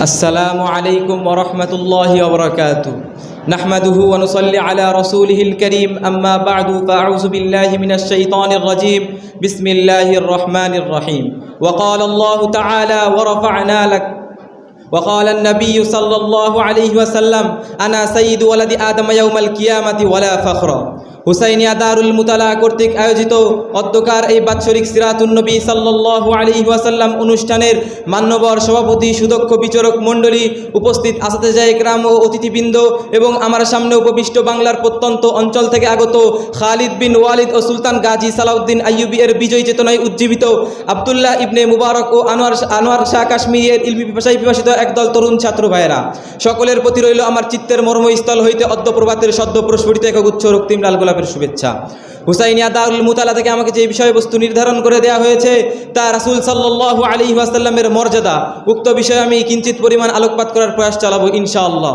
السلام عليكم ورحمة الله وبركاته. نحمده ونصلي على رسوله الكريم. أما بعد فأعوذ بالله من الشيطان الرجيم. بسم الله الرحمن الرحيم. وقال الله تعالى ورفعنا لك وقال النبي صلى الله عليه وسلم أنا سيد ولد آدم يوم القيامة ولا فخر. হুসাইনিয়া দারুল মুতালা কর্তৃক আয়োজিত অধ্যকার এই বাৎসরিক সিরাতুন্নবী সাল্লাল্লাহু আলাইহি ওয়াসাল্লাম অনুষ্ঠানের মান্যবর সভাপতি, সুদক্ষ বিচারক মণ্ডলী উপস্থিত আসাতেজা একরাম ও অতিথিবৃন্দ এবং আমার সামনে উপবিষ্ট বাংলার প্রত্যন্ত অঞ্চল থেকে আগত খালিদ বিন ওয়ালিদ ও সুলতান গাজী সালাউদ্দিন আইয়ুবি এর বিজয় চেতনায় উজ্জীবিত আবদুল্লাহ ইবনে মুবারক ও আনোয়ার আনোয়ার শাহ কাশ্মীরের ইলমি পিপাসায় বিভাসিত একদল তরুণ ছাত্র ভাইয়েরা। সকলের প্রতি রইল আমার চিত্তের মর্মস্থল হইতে অদ্য প্রভাতের সদ্য প্রস্ফুটিত এক গুচ্ছ রক্তিম লাল গোলাপের শুভেচ্ছা। হুসাইনিয়া দারুল মুতালা থেকে আমাকে যে বিষয়বস্তু নির্ধারণ করে দেওয়া হয়েছে, তা রাসুল সাল্লাল্লাহু আলী ওয়াসাল্লামের মর্যাদা। উক্ত বিষয়ে আমি কিঞ্চিত পরিমাণ আলোকপাত করার প্রয়াস চালাবো ইনশাআল্লাহ।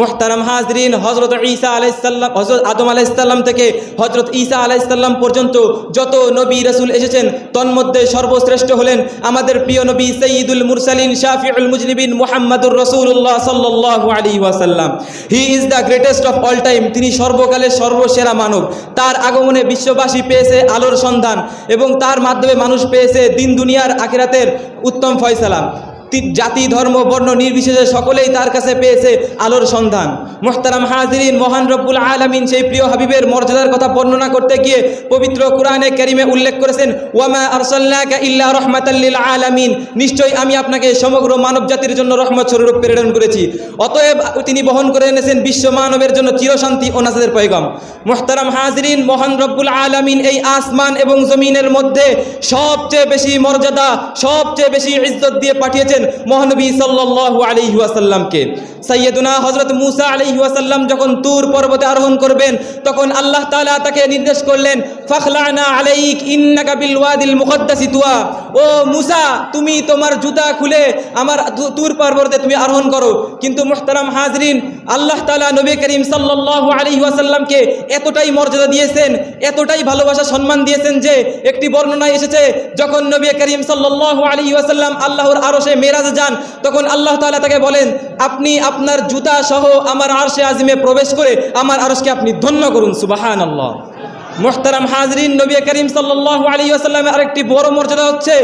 মোহতারাম হাজরিন হজরত ঈসা আলাইসাল্লাম হজরত আদম আলাইসাল্লাম থেকে হজরত ঈসা আলাইসাল্লাম পর্যন্ত যত নবী রসুল এসেছেন, তন্মধ্যে সর্বশ্রেষ্ঠ হলেন আমাদের প্রিয় নবী সঈদুল মুরসালিন শাফিউল মুজনিবিন মোহাম্মদুর রসুল্লাহ সাল্লাল্লাহু আলী ওয়াসাল্লাম। He is the greatest of all time তিনি সর্বকালের সর্বসেরা মানব। তার আগমনে বিশ্ববাসী পেয়েছে আলোর সন্ধান এবং তার মাধ্যমে মানুষ পেয়েছে দিন দুনিয়ার আখিরাতের উত্তম ফয়সালা। তি- জাতি, ধর্ম, বর্ণ নির্বিশেষে সকলেই তার কাছে পেয়েছে আলোর সন্ধান। মোহতারাম হাজিরিন, মহান রব্বুল আলমিন সেই প্রিয় হাবিবের মর্যাদার কথা বর্ণনা করতে গিয়ে পবিত্র কোরআনে কারিমে উল্লেখ করেছেন, ওয়ামা আরসাল্লাকা ইল্লা রহমাতাল্লিল আলামিন। নিশ্চয়ই আমি আপনাকে সমগ্র মানব জাতির জন্য রহমত স্বরূপ প্রেরণ করেছি। অতএব তিনি বহন করে এনেছেন বিশ্ব মানবের জন্য চিরশান্তি ও নাজাদের পয়গম। মোহতারাম হাজরিন, মহান রব্বুল আলমিন এই আসমান এবং জমিনের মধ্যে সবচেয়ে বেশি মর্যাদা, সবচেয়ে বেশি ইজ্জত দিয়ে পাঠিয়েছেন মহানবী সাল্লাল্লাহু আলাইহি ওয়াসাল্লামকে। সৈয়দুনা হজরত মুসা আলাইহি ওয়াসাল্লাম যখন তুর পর্বতে আরোহণ করবেন, তখন আল্লাহ তাআলা তাকে নির্দেশ করলেন, ফখলানা আলাইক ইন্নাকা বিল ওয়াদিল মুকদ্দাসি তুয়া। ও মুসা, তুমি তোমার জুতা খুলে আমার তুর পর্বতে তুমি আরোহণ করো। কিন্তু মুহতারাম হাজরিন, আল্লাহ তালা নবী করিম সাল্লাল্লাহু আলাইহি ওয়াসাল্লামকে এতটাই মর্যাদা দিয়েছেন, এতটাই ভালোবাসা সম্মান দিয়েছেন যে, একটি বর্ণনায় এসেছে, যখন নবী করিম সাল্লাল্লাহু আলাইহি ওয়াসাল্লাম আল্লাহর আরশে মেরাজে যান, তখন আল্লাহ তাআলা তাকে বলেন, আপনি আপনার জুতা সহ আমার আরশে আজিমে প্রবেশ করে আমার আরশকে আপনি ধন্য করুন, সুবহানাল্লাহ। মোহতারাম হাজরিন, নবী করিম সাল্লাল্লাহু আলাইহি ওয়াসাল্লামের আরেকটি বড় মর্যাদা হচ্ছে,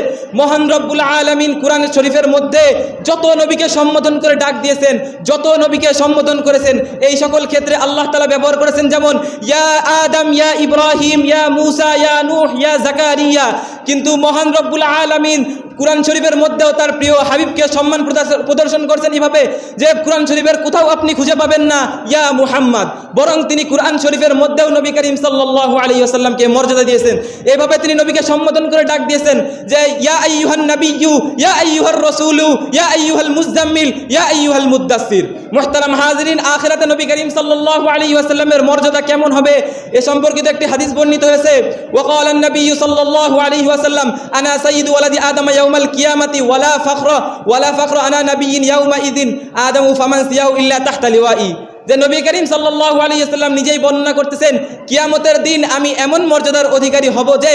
মহান রব্বুল আলামিন কোরআন শরীফের মধ্যে যত নবীকে সম্বোধন করে ডাক দিয়েছেন, যত নবীকে সম্বোধন করেছেন, এই সকল ক্ষেত্রে আল্লাহ তালা ব্যবহার করেছেন যেমন, ইয়া আদম, ইয়া ইব্রাহিম, ইয়া মুসা, ইয়া নূহ, ইয়া জাকারিয়া। কিন্তু মহান রব্বুল আলামিন কোরআন শরীফের মধ্যেও তার প্রিয় হাবিবকে সম্মান প্রদর্শন করছেন এভাবে যে কোরআন শরীফের কোথাও আপনি খুঁজে পাবেন না, ইয়া মুহাম্মদ। বরং তিনি কোরআন শরীফের মধ্যেও নবী করিম সাল্লাল্লাহু আলাইহি ওয়াসাল্লামকে মর্যাদা দিয়েছেন। এভাবে তিনি নবীকে সম্বোধন করে ডাক দিয়েছেন যে, ইয়া আইহান নবী ইউ ইয়া আইয়ুহার রাসূলু, ইয়া আইয়ুহাল মুজাম্মিল ইয়া আইয়ুহাল মুদ্দাসসির মুহতারাম হাজিরিন, আখিরাতে নবী করিম সাল্লাল্লাহু আলাইহি ওয়াসাল্লামের মর্যাদা কেমন হবে? এ সম্পর্কিত একটি হাদিস বর্ণিত হয়েছে। ওকাল নবী সাল্লাল্লাহু আলাইহি ওয়াসাল্লাম, আনা সাইয়্যিদু ওয়ালাদি আদম ইয়াউমাল কিয়ামাতি ওয়ালা ফখর ওয়ালা ফখর আনা নবীন ইয়াউমা ইদিন আদম ফামান সিয়াউ ইল্লা তাহতা লিওয়াই যে নবী করিম সাল্লাহ আলী ইসলাম নিজেই বর্ণনা করতেছেন, কিয়ামতের দিন আমি এমন মর্যাদার অধিকারী হব যে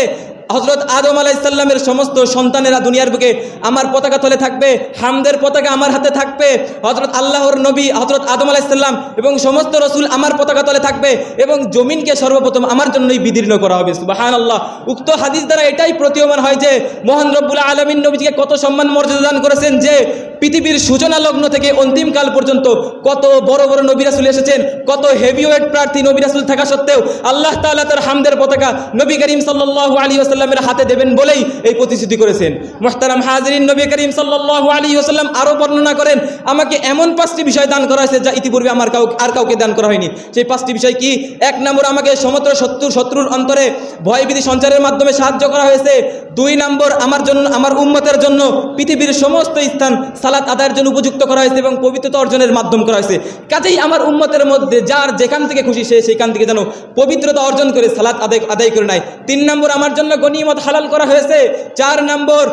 হজরত আদম আলাইসাল্লামের সমস্ত সন্তানেরা দুনিয়ার বুকে আমার পতাকা তলে থাকবে, হামদের পতাকা আমার হাতে থাকবে হজরত আল্লাহর নবী হজরত আদম আলাইসাল্লাম এবং সমস্ত রসুল আমার পতাকা তলে থাকবে এবং জমিনকে সর্বপ্রথম আমার জন্যই বিদীর্ণ করা হবে সুবাহান আল্লাহ উক্ত হাদিস দ্বারা এটাই প্রতীয়মান হয় যে, মোহান রব্বুল আলমিন নবীজিকে কত সম্মান মর্যাদা দান করেছেন যে পৃথিবীর সূচনা লগ্ন থেকে অন্তিমকাল পর্যন্ত কত বড় বড় নবিরাসুল এসেছেন, কত হেভিওয়েট প্রার্থী নবিরাসুল থাকা সত্ত্বেও আল্লাহ তাআলা তার হামদের পতাকা নবী করিম সাল্লাল্লাহু আলী আসাল্লামের হাতে দেবেন বলেই এই প্রতিশ্রুতি করেছেন। মোহতারাম হাজরিন নবী করিম সাল্লাল্লাহু আলী আসাল্লাম আরও বর্ণনা করেন, আমাকে এমন পাঁচটি বিষয় দান করা হয়েছে যা ইতিপূর্বে আমার কাউ, আর কাউকে দান করা হয়নি। সেই পাঁচটি বিষয় কি? এক নম্বর, আমাকে সমগ্র শত্রু শত্রুর অন্তরে ভয়ভীতি সঞ্চারের মাধ্যমে সাহায্য করা হয়েছে। দুই নম্বর, আমার জন্য, আমার উম্মতের জন্য পৃথিবীর সমস্ত স্থান সালাত আদায়ের জন্য উপযুক্ত করা হয়েছে এবং পবিত্রতা অর্জনের মাধ্যম করা হয়েছে। কাজেই আমার উম্মতের মধ্যে যার যেখান থেকে খুশি সে সেখান থেকে যেন পবিত্রতা অর্জন করে সালাত আদায় আদায় করে নেয়। তিন নম্বর, আমার জন্য গনিমত হালাল করা হয়েছে। চার নম্বর,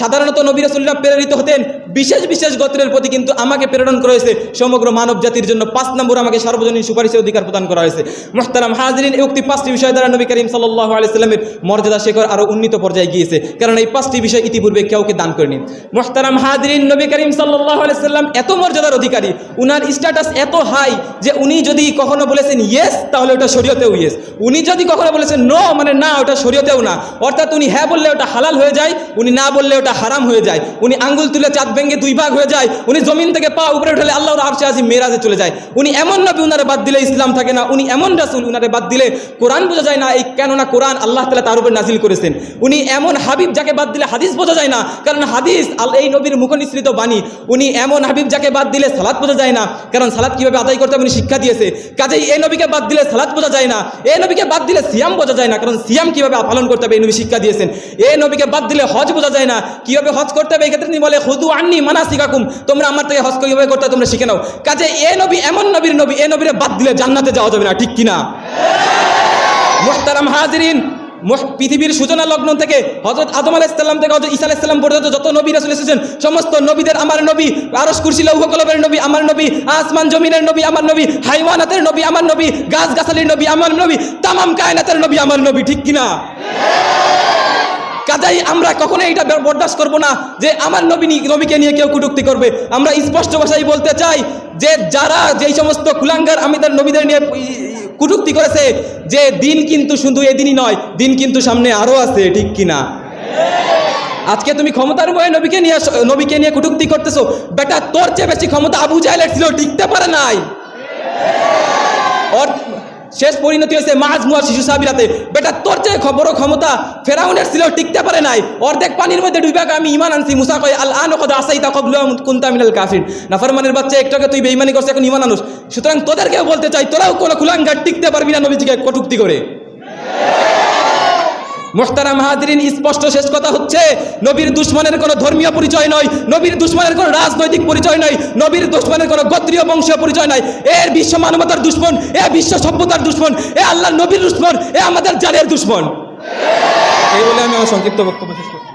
সাধারণত নবী রসুল্লাহ প্রেরিত হতেন। বিশেষ বিশেষ গোত্রের প্রতি কিন্তু আমাকে প্রেরণ করা হয়েছে। সমগ্র মানব জাতির জন্য পাঁচ নম্বর আমাকে সার্বজনীন সুপারিশের অধিকার প্রদান করা হয়েছে। মোহতারাম হাজরিন উক্তি পাঁচটি বিষয় দ্বারা নবী করিম সাল্লাহ আলাইস্লামের মর্যাদা শেখর আরও উন্নীত পর্যায়ে গিয়েছে। কারণ এই পাঁচটি বিষয় ইতিপূর্বে কেউকে দান করেনি। মোহতারাম হাজরিন নবী করিম সাল্লাম এত মর্যাদার অধিকারী, উনার স্ট্যাটাস এত হাই যে উনি যদি কখনো বলেছেন ইয়েস তাহলে ওটা শরীয়তেও ইয়েস উনি যদি কখনো বলেছেন নো মানে না, ওটা শরীয়তেও না। অর্থাৎ উনি হ্যাঁ বললে ওটা হালাল হয়ে যায়, উনি না বললে ওটা হারাম হয়ে যায়। উনি আঙ্গুল তুলে চাঁদ ভেঙে দুই ভাগ হয়ে যায়, উনি জমিন থেকে পা উপরে উঠালে আল্লাহর আরশে আজি মেরাজে চলে যায়। উনি এমন নবী উনারে বাদ দিলে ইসলাম থাকে না, উনি এমন রাসুল উনারে বাদ দিলে কোরআন বোঝা যায় না, এই কেননা কোরআন আল্লাহ তালা তার উপর নাজিল করেছেন। উনি এমন হাবিব যাকে বাদ দিলে হাদিস বোঝা যায় না, কারণ হাদিস এই নবীর মুখনিসৃত বাণী উনি এমন হাবিব যাকে বাদ দিলে সালাদ বোঝা যায় না। কারণ সালাদ কীভাবে আদায় করতে উনি শিক্ষা দিয়েছে। কাজেই এই নবীকে বাদ দিলে সালাদ বোঝা যায় না। এই নবীকে বাদ দিলে সিয়াম বোঝা যায় না। কারণ সিয়াম কীভাবে পালন করতে হবে, এই নবী শিক্ষা দিয়েছেন। এই নবীকে বাদ দিলে হজ বোঝা যায় না। কীভাবে হজ করতে হবে, এই ক্ষেত্রে তিনি বলে হুদু আননি মানা শিখাকুম তোমরা আমার থেকে হজ কীভাবে করতে তোমরা শিখে নাও। কাজে এ নবী এমন নবীর নবী, এ নবীরে বাদ দিলে জান্নাতে যাওয়া যাবে না, ঠিক কিনা? মোহতারাম হাজরিন পৃথিবীর সূচনা লগ্ন থেকে হজরত আদম ইসলাম থেকে হজরত ইসা আলাইসাল্লাম পর্যন্ত যত নবী রাসুল এসেছেন, সমস্ত নবীদের আমার নবী আরস কুরসি লৌহকলবের নবী আমার নবী, আসমান জমিনের নবী আমার নবী, হাইওয়ানাতের নবী আমার নবী গাছ গাছালির নবী আমার নবী, তামাম কায়নাতের নবী আমার নবী, ঠিক কিনা? কাজাই আমরা কখনো এটা বরদাস্ত করব না যে আমার নবী নবীকে নিয়ে কেউ কুটুক্তি করবে। আমরা স্পষ্ট ভাষায় বলতে চাই যে যারা যেই সমস্ত কুলাঙ্গার আমি তার নবীদের নিয়ে কুটুক্তি করেছে, যে দিন কিন্তু শুধু এদিনই নয়, দিন কিন্তু সামনে আরও আছে, ঠিক কিনা? আজকে তুমি ক্ষমতার বয়ে নবীকে নিয়ে নবীকে নিয়ে কুটুক্তি করতেছো। বেটা, তোর চেয়ে বেশি ক্ষমতা আবু জাহেলের ছিল, টিকতে পারে নাই। শেষ পরিণতি হয়েছে মাছ মুয়া শিশু সাবিরাতে। বেটা, তোর চেয়ে খবরও ক্ষমতা, ফেরাউনের ছিল, টিকতে পারে নাই। অর্ধেক পানির মধ্যে ডুবে আমি ইমান আনছি। মুসা কয় আল আন কদ আসাইতা কবলু কুন্তা মিনাল কাফির। নাফরমানের বাচ্চা, একটাকে তুই বেইমানি করছে, এখন ইমান আনুস। সুতরাং তোদেরকেও বলতে চাই, তোরাও কোনো কুলাঙ্গার টিকতে পারবি না নবীজিকে কটুক্তি করে। মোখতারা মাহাদিন স্পষ্ট শেষ কথা হচ্ছে, নবীর দুশ্মনের কোনো ধর্মীয় পরিচয় নয়, নবীর দুশ্মনের কোনো রাজনৈতিক পরিচয় নয়, নবীর দুশ্মনের কোনো গোত্রীয় বংশীয় পরিচয় নয়। এর বিশ্ব মানবতার দুশ্মন, এ বিশ্ব সভ্যতার দুশ্মন, এ আল্লাহ নবীর দুশ্মন, এ আমাদের জালের দুশ্মন। এই বলে আমি আমার সংক্ষিপ্ত বক্তব্য শেষ করছি।